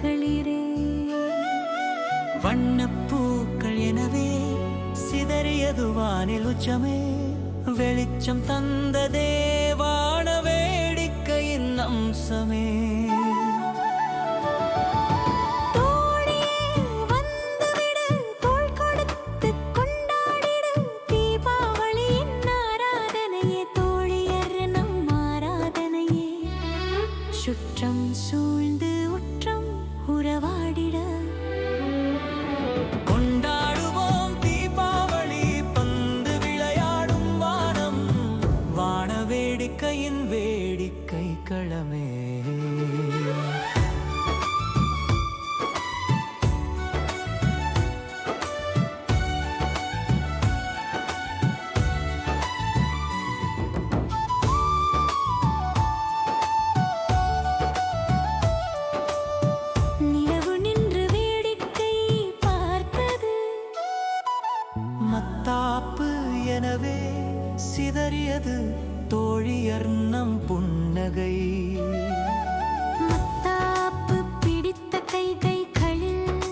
மகளிரே வண்ணப்பூக்கள் எனவே சிதறியது வானில் உச்சமே. வெளிச்சம் தந்ததே வான வேடிக்கையின் அம்சமே. சுற்றம் சூழ்ந்து வேடிக்கையின் வேடிக்கை களமே. நிலவு நின்று வேடிக்கை பார்த்தது. மத்தாப்பு எனவே சிதறியது. தோழியர் நம் புன்னகை. மத்தாப்பு பிடித்த கைகைகளில்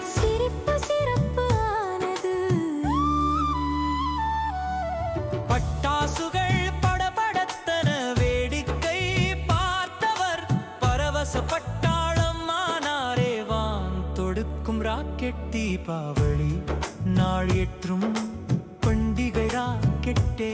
சிரிப்பு சிறப்பு ஆனது. பட்டாசுகள் படபடத்தன வேடிக்கை பார்த்தவர் பரவசப்பட்டாளம் ஆனாரே வான் தொடுக்கும் ராக்கெட் தீபாவளி. நாள் எற்றும் பண்டிகை ராக்கெட்டே